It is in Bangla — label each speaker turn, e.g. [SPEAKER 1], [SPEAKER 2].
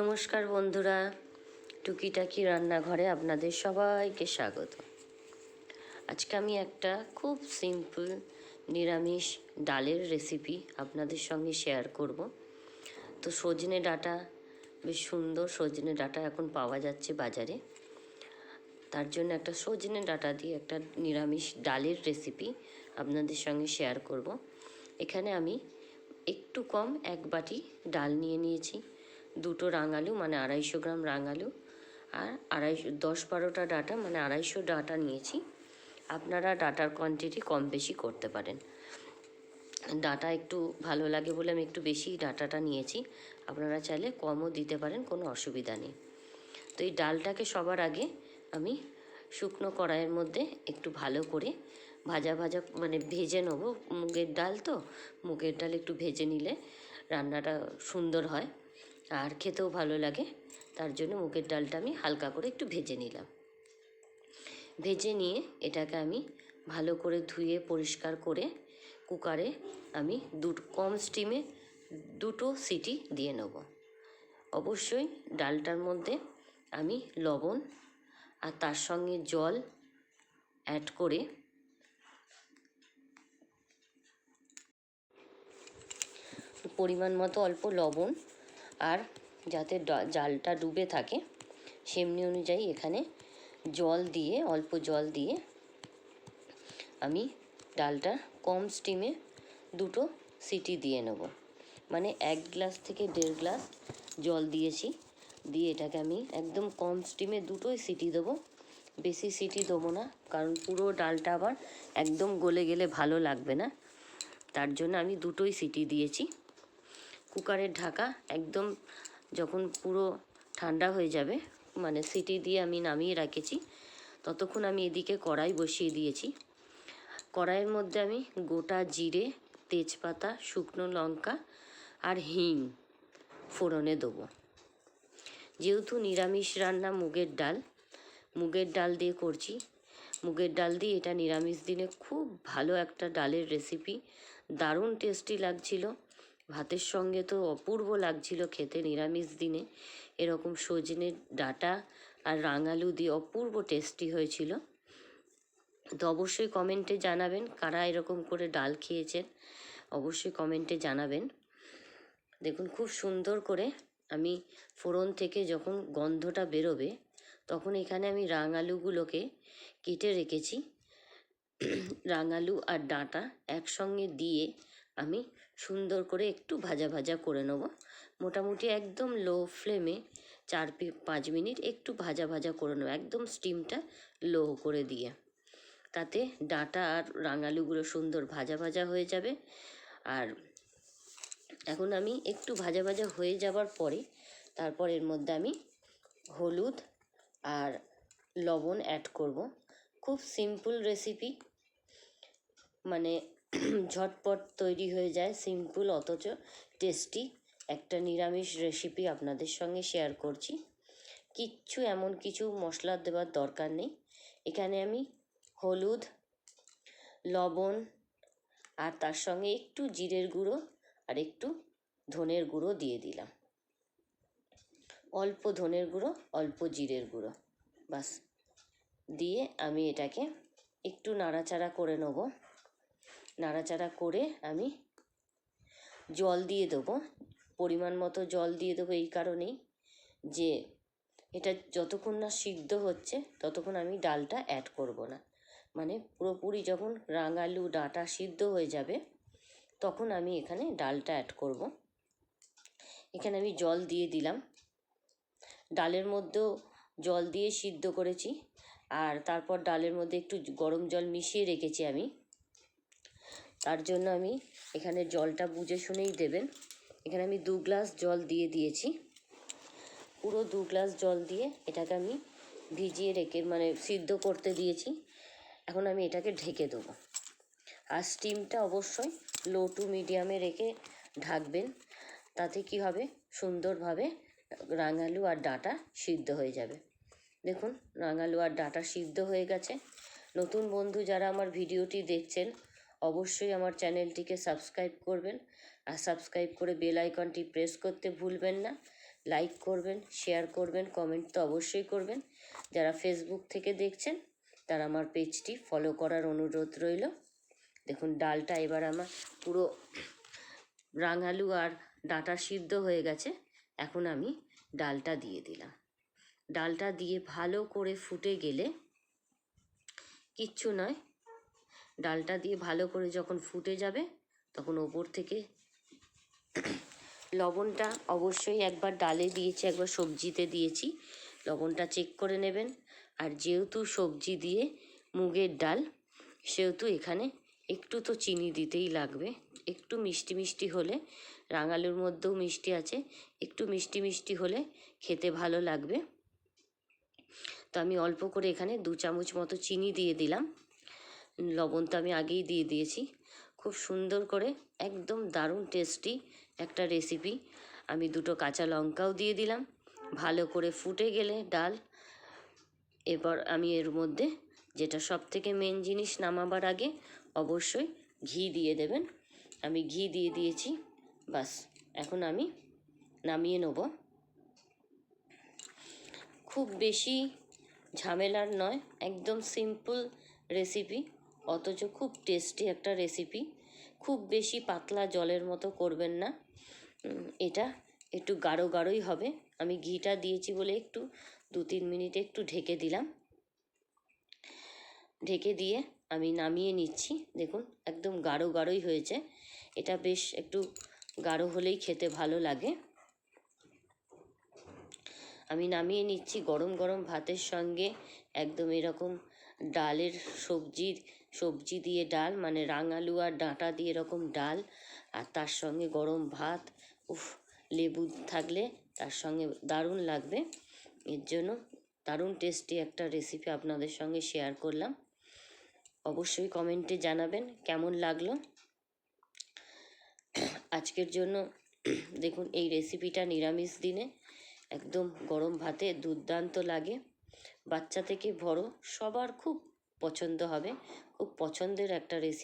[SPEAKER 1] নমস্কার বন্ধুরা, টুকিটাকি রান্নাঘরে আপনাদের সবাইকে স্বাগত। আজকে আমি একটা খুব সিম্পল নিরামিষ ডালের রেসিপি আপনাদের সঙ্গে শেয়ার করব। তো সজনে ডাটা, বেশ সুন্দর সজনে ডাটা এখন পাওয়া যাচ্ছে বাজারে। তার জন্য একটা সজনে ডাটা দিয়ে একটা নিরামিষ ডালের রেসিপি আপনাদের সঙ্গে শেয়ার করব। এখানে আমি একটু কম এক বাটি ডাল নিয়ে নিয়েছি। দুটো রাঙালু মানে আড়াইশো গ্রাম রাঙালু আর আড়াইশো দশ বারোটা ডাটা মানে আড়াইশো ডাটা নিয়েছি। আপনারা ডাটার কোয়ান্টিটি কম বেশি করতে পারেন। ডাটা একটু ভালো লাগে বলে আমি একটু বেশি ডাটাটা নিয়েছি। আপনারা চাইলে কমও দিতে পারেন, কোনো অসুবিধা নেই। তো এই ডালটাকে সবার আগে আমি শুকনো কড়াইয়ের মধ্যে একটু ভালো করে ভাজা ভাজা মানে ভেজে নেব। মুগের ডাল তো, মুগের ডাল একটু ভেজে নিলে রান্নাটা সুন্দর হয়। আর খেতেও ভালো লাগে। তার জন্য মুগের ডালটা আমি হালকা করে একটু ভেজে নিলাম। ভেজে নিয়ে এটাকে আমি ভালো করে ধুয়ে পরিষ্কার করে কুকারে আমি দু কম স্টিমে দুটো সিটি দিয়ে নেব। অবশ্যই ডালটার মধ্যে আমি লবণ আর তার সঙ্গে জল অ্যাড করে পরিমাণ মতো অল্প লবণ আর যাতে জালটা ডুবে থাকে, সেমনি অনুযায়ী এখানে জল দিয়ে, অল্প জল দিয়ে আমি ডালটা কম স্টিমে দুটো সিটি দিয়ে নেব। মানে এক গ্লাস থেকে দেড় গ্লাস জল দিয়েছি, দিয়ে এটাকে আমি একদম কম স্টিমে দুটোই সিটি দেবো। বেশি সিটি দেবো না, কারণ পুরো ডালটা আবার একদম গলে গেলে ভালো লাগবে না। তার জন্য আমি দুটোই সিটি দিয়েছি। কুকারের ঢাকা একদম যখন পুরো ঠান্ডা হয়ে যাবে মানে সিটি দিয়ে আমি নামিয়ে রেখেছি, ততক্ষণ আমি এদিকে কড়াই বসিয়ে দিয়েছি। কড়াইয়ের মধ্যে আমি গোটা জিরে, তেজপাতা, শুকনো লঙ্কা আর হিং ফোড়নে দেবো। যেহেতু নিরামিষ রান্না মুগের ডাল মুগের ডাল দিয়ে করছি। মুগের ডাল দিয়ে এটা নিরামিষ দিনে খুব ভালো একটা ডালের রেসিপি দারুণ টেস্টি লাগছিল। ভাতের সঙ্গে তো অপূর্ব লাগছিল খেতে নিরামিষ দিনে। এরকম সজনে ডাঁটা আর রাঙালু দিয়ে অপূর্ব টেস্টি হয়েছিল। তো অবশ্যই কমেন্টে জানাবেন কারা এরকম করে ডাল খেয়েছেন। অবশ্যই কমেন্টে জানাবেন। দেখুন, খুব সুন্দর করে আমি ফোড়ন থেকে যখন গন্ধটা বেরোবে, তখন এখানে আমি রাঙালুগুলোকে কেটে রেখেছি। রাঙালু আর ডাঁটা একসঙ্গে দিয়ে আমি সুন্দর করে একটু ভাজা ভাজা করে নেব। মোটামুটি একদম লো ফ্লেমে চার পাঁচ মিনিট একটু ভাজা ভাজা করে নেব, একদম স্টিমটা লো করে দিয়ে। তাতে ডাঁটা আর রাঙালুগুলো সুন্দর ভাজা ভাজা হয়ে যাবে। আর এখন আমি একটু ভাজা ভাজা হয়ে যাবার পরে তারপর এর মধ্যে আমি হলুদ আর লবণ অ্যাড করব। খুব সিম্পল রেসিপি মানে ঝটপট তৈরি হয়ে যায় সিম্পল অথচ টেস্টি একটা নিরামিষ রেসিপি আপনাদের সঙ্গে শেয়ার করছি। কিচ্ছু এমন কিছু মশলা দেওয়ার দরকার নেই। এখানে আমি হলুদ, লবণ আর তার সঙ্গে একটু জিরের গুঁড়ো আর একটু ধনের গুঁড়ো দিয়ে দিলাম। অল্প ধনের গুঁড়ো, অল্প জিরের গুঁড়ো। বাস, দিয়ে আমি এটাকে একটু নাড়াচাড়া করে নেব। নাড়াচাড়া করে আমি জল দিয়ে দেবো। পরিমাণ মতো জল দিয়ে দেবো এই কারণেই যে এটা যতক্ষণ না সিদ্ধ হচ্ছে ততক্ষণ আমি ডালটা অ্যাড করব না। মানে পুরোপুরি যখন রাঙালু ডাঁটা সিদ্ধ হয়ে যাবে তখন আমি এখানে ডালটা অ্যাড করব। এখানে আমি জল দিয়ে দিলাম। ডালের মধ্যেও জল দিয়ে সিদ্ধ করেছি। আর তারপর ডালের মধ্যে একটু গরম জল মিশিয়ে রেখেছি আমি। তার জন্য আমি এখানে জলটা বুঝে শুনেই দেবেন। এখানে আমি দু গ্লাস জল দিয়ে দিয়েছি। পুরো দু গ্লাস জল দিয়ে এটাকে আমি ভিজিয়ে রেখে মানে সিদ্ধ করতে দিয়েছি। এখন আমি এটাকে ঢেকে দেবো। আর স্টিমটা অবশ্যই লো টু মিডিয়ামে রেখে ঢাকবেন। তাতে কি হবে? সুন্দরভাবে রাঙালু আর ডাঁটা সিদ্ধ হয়ে যাবে। দেখুন, রাঙালু আর ডাঁটা সিদ্ধ হয়ে গেছে। নতুন বন্ধু যারা আমার ভিডিওটি দেখছেন অবশ্যই আমার চ্যানেলটিকে সাবস্ক্রাইব করবেন। আর সাবস্ক্রাইব করে বেল আইকনটি প্রেস করতে ভুলবেন না। লাইক করবেন, শেয়ার করবেন, কমেন্ট তো অবশ্যই করবেন। যারা ফেসবুক থেকে দেখছেন, তারা আমার পেজটি ফলো করার অনুরোধ রইল। দেখুন, ডালটা এবার আমার পুরো রাঙালু আর ডাটা সিদ্ধ হয়ে গেছে। এখন আমি ডালটা দিয়ে দিলাম। ডালটা দিয়ে ভালো করে ফুটে গেলে কিচ্ছু নয় ডালটা দিয়ে ভালো করে যখন ফুটে যাবে, তখন ওপর থেকে লবণটা অবশ্যই একবার ডালে দিয়েছি, একবার সবজিতে দিয়েছি। লবণটা চেক করে নেবেন। আর যেহেতু সবজি দিয়ে মুগের ডাল, সেহেতু এখানে একটু তো চিনি দিতেই লাগবে। একটু মিষ্টি মিষ্টি হলে, রাঙালুর মধ্যেও মিষ্টি আছে, একটু মিষ্টি মিষ্টি হলে খেতে ভালো লাগবে। তো আমি অল্প করে এখানে দু চামচ মতো চিনি দিয়ে দিলাম। লবণ তো আমি আগেই দিয়ে দিয়েছি। খুব সুন্দর করে, একদম দারুণ টেস্টি একটা রেসিপি আমি দুটো কাঁচা লঙ্কাও দিয়ে দিলাম। ভালো করে ফুটে গেলে ডাল। এবার আমি এর মধ্যে, যেটা সব থেকে মেন জিনিস নামাবার আগে, অবশ্যই ঘি দিয়ে দেবেন। আমি ঘি দিয়ে দিয়েছি বাস এখন আমি নামিয়ে নেব। খুব বেশি ঝামেলার নয়, একদম সিম্পল রেসিপি অথচ খুব টেস্টি একটা রেসিপি খুব বেশি পাতলা জলের মতো করবেন না। এটা একটু গাঢ় গাঢ়ই হবে। আমি ঘিটা দিয়েছি বলে একটু, দু তিন মিনিট একটু ঢেকে দিলাম। ঢেকে দিয়ে আমি নামিয়ে নিচ্ছি। দেখুন, একদম গাঢ় গাঢ়ই হয়েছে। এটা বেশ একটু গাঢ় হলেই খেতে ভালো লাগে। আমি নামিয়ে নিচ্ছি গরম গরম ভাতের সঙ্গে। একদম এরকম ডালের সবজির সবজি দিয়ে ডাল মানে রাঙালু আর ডাঁটা দিয়ে এরকম ডাল, আর তার সঙ্গে গরম ভাত, উফ, লেবু থাকলে তার সঙ্গে দারুণ লাগবে। এর জন্য দারুণ টেস্টি একটা রেসিপি আপনাদের সঙ্গে শেয়ার করলাম। অবশ্যই কমেন্টে জানাবেন কেমন লাগল। আজকের জন্য দেখুন এই রেসিপিটা নিরামিষ দিনে, একদম গরম ভাতে দুর্দান্ত লাগে। বাচ্চা থেকে বড় সবার খুব পছন্দ হবে খুব পছন্দের একটা রেসিপি